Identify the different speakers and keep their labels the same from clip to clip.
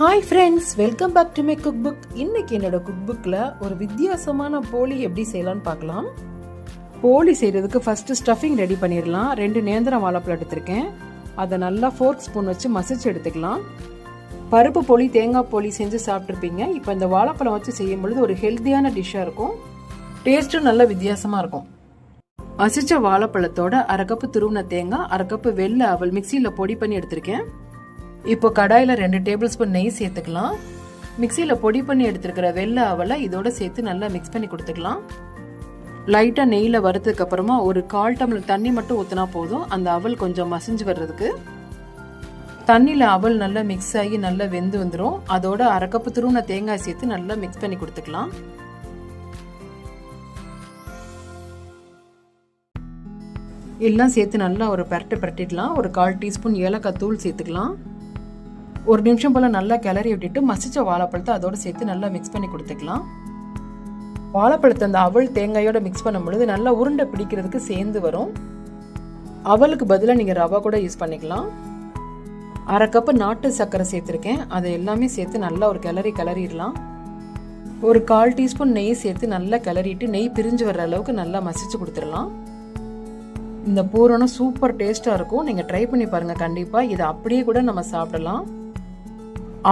Speaker 1: Hi friends welcome back to my cook book இன்னைக்கு என்னோட cook புக்கில் ஒரு வித்தியாசமான போலி எப்படி செய்யலாம்னு பார்க்கலாம். போலி செய்கிறதுக்கு ஃபஸ்ட்டு ஸ்டஃபிங் ரெடி பண்ணிடலாம். ரெண்டு நேந்திரம் வாழைப்பழம் எடுத்திருக்கேன். அதை நல்லா ஃபோர்க் ஸ்பூன் வச்சு மசிச்சு எடுத்துக்கலாம். பருப்பு போலி தேங்காய் போலி செஞ்சு சாப்பிட்ருப்பீங்க இப்போ இந்த வாழைப்பழம் வச்சு செய்யும் பொழுது ஒரு ஹெல்த்தியான டிஷ்ஷாக இருக்கும். டேஸ்ட்டும் நல்ல வித்தியாசமாக இருக்கும். மசிச்ச வாழைப்பழத்தோட அரை கப்பு துருவின தேங்காய் அரை கப்பு வெள்ளை அவள் மிக்சியில் பொடி பண்ணி எடுத்திருக்கேன். இப்போ கடாயில் ரெண்டு டேபிள் ஸ்பூன் நெய் சேர்த்துக்கலாம். மிக்சியில் பொடி பண்ணி எடுத்துருக்கிற வெள்ளை அவலை இதோட சேர்த்து நல்லா மிக்ஸ் பண்ணி கொடுத்துக்கலாம். லைட்டாக நெய்யில் வறுத்ததுக்கப்புறமா ஒரு கால் டம்ளர் தண்ணி மட்டும் ஊற்றினா போதும். அந்த அவல் கொஞ்சம் மசிஞ்சு வர்றதுக்கு. தண்ணியில் அவல் நல்லா மிக்ஸ் ஆகி நல்லா வெந்து வந்துடும் அதோட அரைக்கப்பு துருன தேங்காய் சேர்த்து நல்லா மிக்ஸ் பண்ணி கொடுத்துக்கலாம். எல்லாம் சேர்த்து நல்லா ஒரு பரட்டை பரட்டிடலாம். ஒரு கால் டீஸ்பூன் ஏலக்காய் தூள் சேர்த்துக்கலாம். ஒரு நிமிஷம் போல் நல்லா கிளறி விட்டுட்டு மசிச்ச வாழைப்பழத்தை அதோடு சேர்த்து நல்லா மிக்ஸ் பண்ணி கொடுத்துக்கலாம். வாழைப்பழத்தை அந்த அவள் தேங்காயோட மிக்ஸ் பண்ணும் பொழுது நல்லா உருண்டை பிடிக்கிறதுக்கு சேர்ந்து வரும். அவலுக்கு பதிலாக நீங்கள் ரவா கூட யூஸ் பண்ணிக்கலாம். அரை கப்பு நாட்டு சர்க்கரை சேர்த்துருக்கேன். அதை எல்லாமே சேர்த்து நல்லா ஒரு கிளறி கிளறிடலாம். ஒரு கால் டீஸ்பூன் நெய் சேர்த்து நல்லா கிளறிட்டு நெய் பிரிஞ்சு வர்ற அளவுக்கு நல்லா மசிச்சு கொடுத்துடலாம். இந்த பூரணம் சூப்பர் டேஸ்ட்டாக இருக்கும். நீங்கள் ட்ரை பண்ணி பாருங்கள் கண்டிப்பாக இதை அப்படியே கூட நம்ம சாப்பிடலாம்.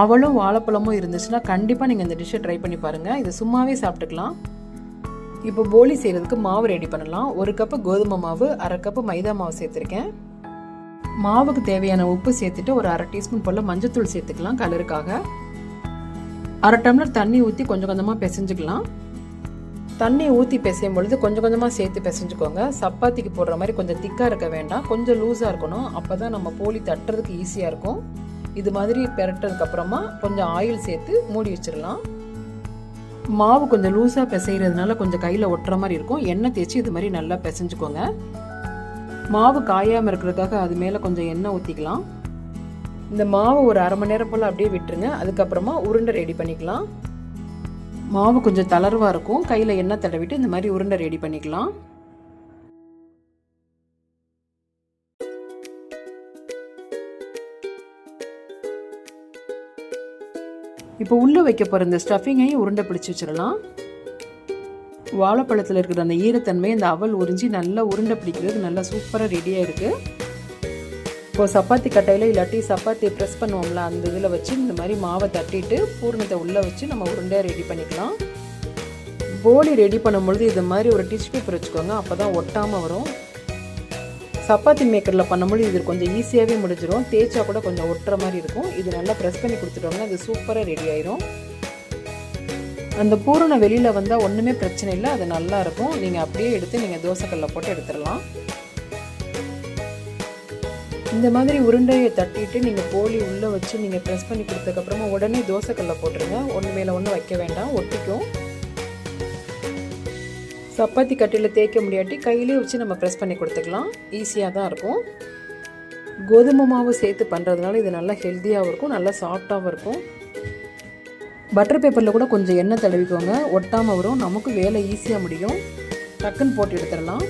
Speaker 1: அவளும் வாழைப்பழமும் இருந்துச்சுன்னா கண்டிப்பாக நீங்கள் இந்த டிஷ்ஷை ட்ரை பண்ணி பாருங்கள் இதை சும்மாவே சாப்பிட்டுக்கலாம். இப்போ போலி செய்கிறதுக்கு மாவு ரெடி பண்ணலாம். ஒரு கப்பு கோதுமை மாவு அரை கப்பு மைதா மாவு சேர்த்துருக்கேன். மாவுக்கு தேவையான உப்பு சேர்த்துட்டு ஒரு அரை டீஸ்பூன் போல் மஞ்சத்தூள் சேர்த்துக்கலாம் கலருக்காக. அரை டம்ளர் தண்ணி ஊற்றி கொஞ்சம் கொஞ்சமாக பிசைஞ்சுக்கலாம். தண்ணி ஊற்றி பிசையும் பொழுது கொஞ்சம் கொஞ்சமாக சேர்த்து பிசைஞ்சுக்கோங்க. சப்பாத்திக்கு போடுற மாதிரி கொஞ்சம் திக்காக இருக்க வேண்டாம். கொஞ்சம் லூஸாக இருக்கணும். அப்போ தான் நம்ம போலி தட்டுறதுக்கு ஈஸியாக இருக்கும். இது மாதிரி பெரட்டதுக்கப்புறமா கொஞ்சம் ஆயில் சேர்த்து மூடி வச்சிடலாம். மாவு கொஞ்சம் லூஸாக பிசைகிறதுனால கொஞ்சம் கையில் ஒட்டுற மாதிரி இருக்கும். எண்ணெய் தேய்ச்சி இது மாதிரி நல்லா பிசைஞ்சுக்கோங்க. மாவு காயாமல் இருக்கிறதுக்காக அது மேலே கொஞ்சம் எண்ணெய் ஊற்றிக்கலாம் இந்த மாவு ஒரு அரை மணி நேரம் போல் அப்படியே விட்டுருங்க. அதுக்கப்புறமா உருண்டை ரெடி பண்ணிக்கலாம். மாவு கொஞ்சம் தளர்வாக இருக்கும். கையில் எண்ணெய் தடவிட்டு இந்த மாதிரி உருண்டை ரெடி பண்ணிக்கலாம். இப்போ உள்ளே வைக்க போகிற இந்த ஸ்டஃபிங்கையும் உருண்டை பிடிச்சி வச்சிடலாம். வாழைப்பழத்தில் இருக்கிற அந்த ஈரத்தன்மை இந்த அவல் உறிஞ்சி நல்லா உருண்டை பிடிக்கிறதுக்கு நல்லா சூப்பராக ரெடியாக இருக்குது இப்போது சப்பாத்தி கட்டையில் இல்லாட்டி சப்பாத்தி ப்ரெஸ் பண்ணுவோம்ல அந்த இதில் வச்சு இந்த மாதிரி மாவை தட்டிட்டு பூர்ணத்தை உள்ளே வச்சு நம்ம உருண்டையாக ரெடி பண்ணிக்கலாம். போலி ரெடி பண்ணும்பொழுது இது மாதிரி ஒரு டிஷ் பேப்பர் வச்சுக்கோங்க அப்போ தான் ஒட்டாமல் வரும். சப்பாத்தி மேக்கரில் பண்ணும்போது இது கொஞ்சம் ஈஸியாகவே முடிஞ்சிடும் தேய்ச்சா கூட கொஞ்சம் ஒட்டுற மாதிரி இருக்கும். இது நல்லா ப்ரெஸ் பண்ணி கொடுத்துட்டோம்னா அது சூப்பராக ரெடி ஆயிரும். அந்த பூரணம் வெளியில் வந்தால் ஒன்றுமே பிரச்சனை இல்லை. அது நல்லா இருக்கும். நீங்கள் அப்படியே எடுத்து நீங்கள் தோசைக்கல்ல போட்டு எடுத்துடலாம். இந்த மாதிரி உருண்டையை தட்டிட்டு நீங்கள் போலி உள்ளே வச்சு நீங்கள் ப்ரெஸ் பண்ணி கொடுத்ததுக்கப்புறமா உடனே தோசைக்கல்ல போட்டுருங்க. ஒன்று மேலே ஒன்று வைக்க வேண்டாம். ஒட்டிக்கும். சப்பாத்தி கட்டியில் தேய்க்க முடியாட்டி கையிலே வச்சு நம்ம ப்ரெஸ் பண்ணி கொடுத்துக்கலாம். ஈஸியாக தான் இருக்கும். கோதுமை மாவு சேர்த்து பண்ணுறதுனால இது நல்லா ஹெல்த்தியாகவும் இருக்கும் நல்லா சாஃப்டாகவும் இருக்கும். பட்டர் பேப்பரில் கூட கொஞ்சம் எண்ணெய் தடவிக்கோங்க. ஒட்டாமல் வரும். நமக்கு வேலை ஈஸியாக முடியும். டக்குன்னு போட்டு எடுத்துடலாம்.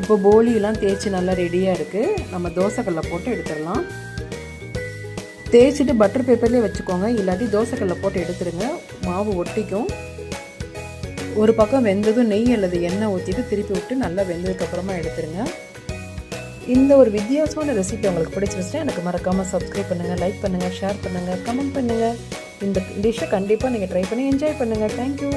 Speaker 1: இப்போ போலியெல்லாம் தேய்ச்சி நல்லா ரெடியாக இருக்குது நம்ம தோசைக்கல்ல போட்டு எடுத்துடலாம். தேய்ச்சிட்டு பட்டர் பேப்பர்லேயே வச்சுக்கோங்க. இல்லாட்டி தோசைக்கல்ல போட்டு எடுத்துருங்க மாவு ஒட்டிக்கும். ஒரு பக்கம் வெந்ததும் நெய் அல்லது எண்ணெய் ஊற்றிட்டு திருப்பி விட்டு நல்லா வெந்ததுக்கப்புறமா எடுத்துருங்க. இந்த ஒரு வித்தியாசமான ரெசிபி உங்களுக்கு பிடிச்சிருச்சுன்னா எனக்கு மறக்காமல் சப்ஸ்கிரைப் பண்ணுங்கள் லைக் பண்ணுங்கள் ஷேர் பண்ணுங்கள் கமெண்ட் பண்ணுங்கள் இந்த டிஷ்ஷை கண்டிப்பாக நீங்கள் ட்ரை பண்ணி என்ஜாய் பண்ணுங்கள் தேங்க்யூ